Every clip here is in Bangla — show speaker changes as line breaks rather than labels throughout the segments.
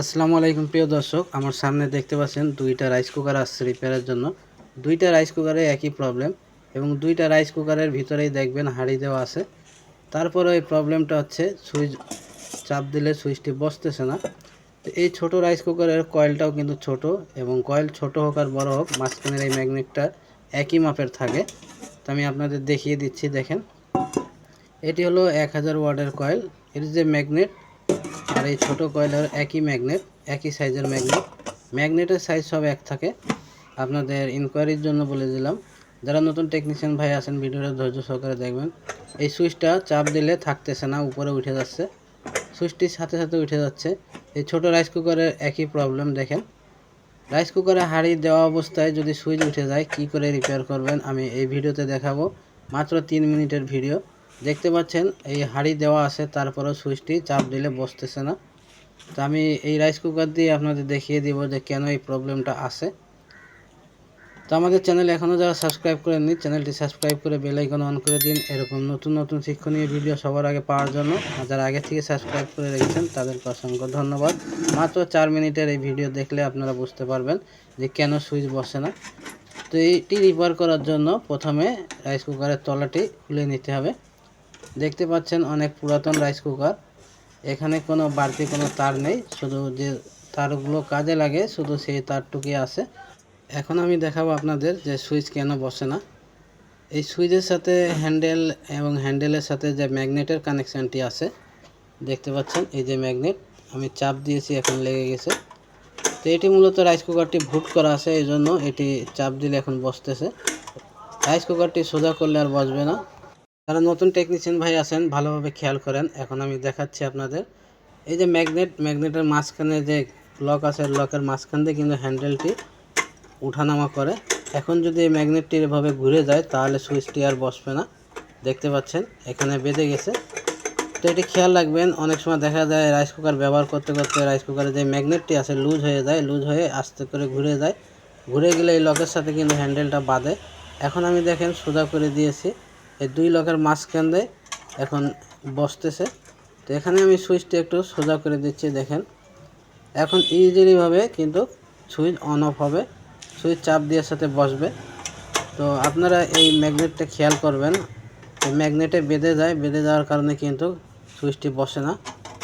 আসসালামু আলাইকুম, প্রিয় দর্শক। আমার সামনে দেখতে পাচ্ছেন দুইটা রাইস কুকার আসছে রিপেয়ারের জন্য। দুইটা রাইস কুকারে একই প্রবলেম এবং দুইটা রাইস কুকারের ভিতরেই দেখবেন হাঁড়ি দেওয়া আছে। তারপরে এই প্রবলেমটা হচ্ছে সুইচ চাপ দিলে সুইচটি বসতেছে না। তো এই ছোট রাইস কুকারের কয়েলটাও কিন্তু ছোট এবং কয়েল ছোট হোক আর বড় হোক, মাঝখানের এই ম্যাগনেটটা একই মাপের থাকে। তো আমি আপনাদের দেখিয়ে দিচ্ছি, দেখেন। এটি হলো এক হাজার ওয়ার্ডের কয়েল এর যে ম্যাগনেট আর এই ছোট কয়েলের একই ম্যাগনেট, একই সাইজের ম্যাগনেট। ম্যাগনেটের সাইজ সব এক থাকে। আপনাদের ইনকোয়ারির জন্য বলে দিলাম। যারা নতুন টেকনিশিয়ান ভাই আছেন, ভিডিওটা ধৈর্য সহকারে দেখবেন। এই সুইচটা চাপ দিলে থাকতেছে না, উপরে উঠে যাচ্ছে। সুইচটির সাথে সাথে উঠে যাচ্ছে। এই ছোট রাইস কুকারের একই প্রবলেম দেখেন। রাইস কুকারে হাঁড়ি দেওয়া অবস্থায় যদি সুইচ উঠে যায়, কি করে রিপেয়ার করবেন, আমি এই ভিডিওতে দেখাবো। মাত্র তিন মিনিটের ভিডিও দেখতে পাচ্ছেন, এই হাঁড়ি দেওয়া আছে, তারপরেও সুইচটি চাপ দিলে বসতেছে না। তো আমি এই রাইস কুকার দিয়ে আপনাদের দেখিয়ে দিব যে কেন এই প্রবলেমটা আছে। তো আমাদের চ্যানেল এখনও যারা সাবস্ক্রাইব করেননি, চ্যানেলটি সাবস্ক্রাইব করে বেল আইকন অন করে দিন। এরকম নতুন নতুন শিক্ষণীয় ভিডিও সবার আগে পাওয়ার জন্য। যারা আগে থেকে সাবস্ক্রাইব করে রেখেছেন, তাদেরকে অসংখ্য ধন্যবাদ। মাত্র চার মিনিটের এই ভিডিও দেখলে আপনারা বুঝতে পারবেন যে কেন সুইচ বসে না। তো এইটি রিপেয়ার করার জন্য প্রথমে রাইস কুকারের তলাটি খুলে নিতে হবে। দেখতে পাচ্ছেন অনেক পুরাতন রাইস কুকার এখানে কোনো বাড়তি কোনো তার নেই, শুধু যে তারগুলো কাজে লাগে, শুধু সেই তারটুকুই আছে। এখন আমি দেখাবো আপনাদের যে সুইচ কেন বসে না। এই সুইচের সাথে হ্যান্ডেল এবং হ্যান্ডেলের সাথে যে ম্যাগনেটের কানেকশানটি আছে, দেখতে পাচ্ছেন এই যে ম্যাগনেট আমি চাপ দিয়েছি, এখন লেগে গেছে। তো এটি মূলত রাইস কুকারটি ভুট করা আছে, এই জন্য এটি চাপ দিলে এখন বসতেছে। রাইস কুকারটি সোজা করলে আর বসবে না। যারা নতুন টেকনিশিয়ান ভাই আছেন, ভালোভাবে খেয়াল করেন। এখন আমি দেখাচ্ছি আপনাদের। এই যে ম্যাগনেট ম্যাগনেটের মাঝখানে যে লক আছে লকের মাঝখান দিয়ে কিন্তু হ্যান্ডেলটি উঠানামা করে। এখন যদি এই ম্যাগনেটটি এভাবে ঘুরে যায়, তাহলে সুইচটি আর বসবে না। দেখতে পাচ্ছেন, এখানে বেঁধে গেছে। তো এটি খেয়াল রাখবেন, অনেক সময় দেখা যায় রাইস কুকার ব্যবহার করতে করতে রাইস কুকারে যে ম্যাগনেটটি আছে লুজ হয়ে যায় লুজ হয়ে আস্তে করে ঘুরে যায়। ঘুরে গেলে এই লকের সাথে কিন্তু হ্যান্ডেলটা বাঁধে। এখন আমি দেখেন, সোজা করে দিয়েছি। এই দুই লকের মাঝখান দিয়ে এখন বসতেছে। তো এখানে আমি সুইচটি একটু সোজা করে দিচ্ছি, দেখেন। এখন ইজিলিভাবে কিন্তু সুইচ অন অফ হবে। সুইচ চাপ দিয়ে সাথে বসবে। তো আপনারা এই ম্যাগনেটটা খেয়াল করবেন। ম্যাগনেটে বেঁধে যায়। বেঁধে যাওয়ার কারণে কিন্তু সুইচটি বসে না।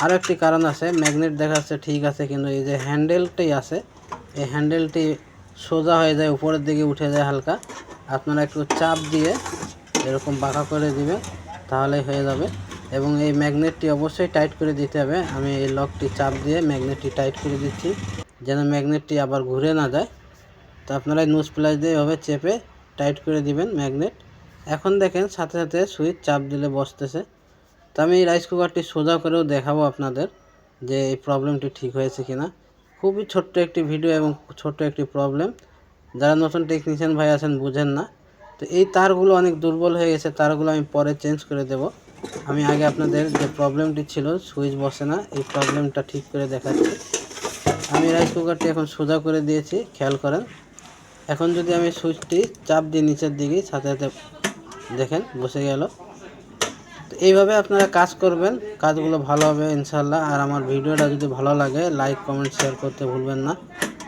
আরও একটি কারণ আছে ম্যাগনেট দেখা যাচ্ছে ঠিক আছে, কিন্তু এই যে হ্যান্ডেলটি আছে, এই হ্যান্ডেলটি সোজা হয়ে যায়, উপরের দিকে উঠে যায় হালকা। আপনারা একটু চাপ দিয়ে এরকম বাঁকা করে দিবেন তাহলেই হয়ে যাবে। এবং এই ম্যাগনেটটি অবশ্যই টাইট করে দিতে হবে। আমি এই লকটি চাপ দিয়ে ম্যাগনেটটি টাইট করে দিচ্ছি, যেন ম্যাগনেটটি আবার ঘুরে না যায়। তো আপনারা এই নোজ প্লাস দিয়ে এভাবে চেপে টাইট করে দিবেন ম্যাগনেট। এখন দেখেন, সাথে সাথে সুইচ চাপ দিলে বসতেছে। তো আমি এই রাইস কুকারটি সোজা করেও দেখাবো আপনাদের যে এই প্রবলেমটি ঠিক হয়েছে কিনা। খুবই ছোট্ট একটি ভিডিও এবং ছোট্ট একটি প্রবলেম। যারা নতুন টেকনিশিয়ান ভাই আছেন, বুঝেন না। তো এই তারগুলো অনেক দুর্বল হয়ে গেছে, তারগুলো আমি পরে চেঞ্জ করে দেব। আমি আগে আপনাদের যে প্রবলেমটি ছিল, সুইচ বসে না, এই প্রবলেমটা ঠিক করে দেখাচ্ছি। আমি রাইস কুকারটি এখন সোজা করে দিয়েছি, খেয়াল করেন। এখন যদি আমি সুইচটি চাপ দিই নিচের দিকে সাথে সাথে দেখেন, বসে গেল। তো এইভাবে আপনারা কাজ করবেন, কাজগুলো ভালো হবে ইনশাল্লাহ আর আমার ভিডিওটা যদি ভালো লাগে লাইক কমেন্ট শেয়ার করতে ভুলবেন না।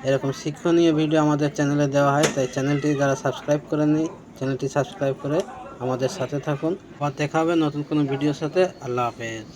এরকম শিক্ষণীয় ভিডিও আমাদের চ্যানেলে দেওয়া হয়, তাই চ্যানেলটি যারা সাবস্ক্রাইব করে করেননি চ্যানেলটি সাবস্ক্রাইব করে আমাদের সাথে থাকুন। আবার দেখা হবে নতুন কোনো ভিডিওর সাথে। আল্লাহ হাফেজ।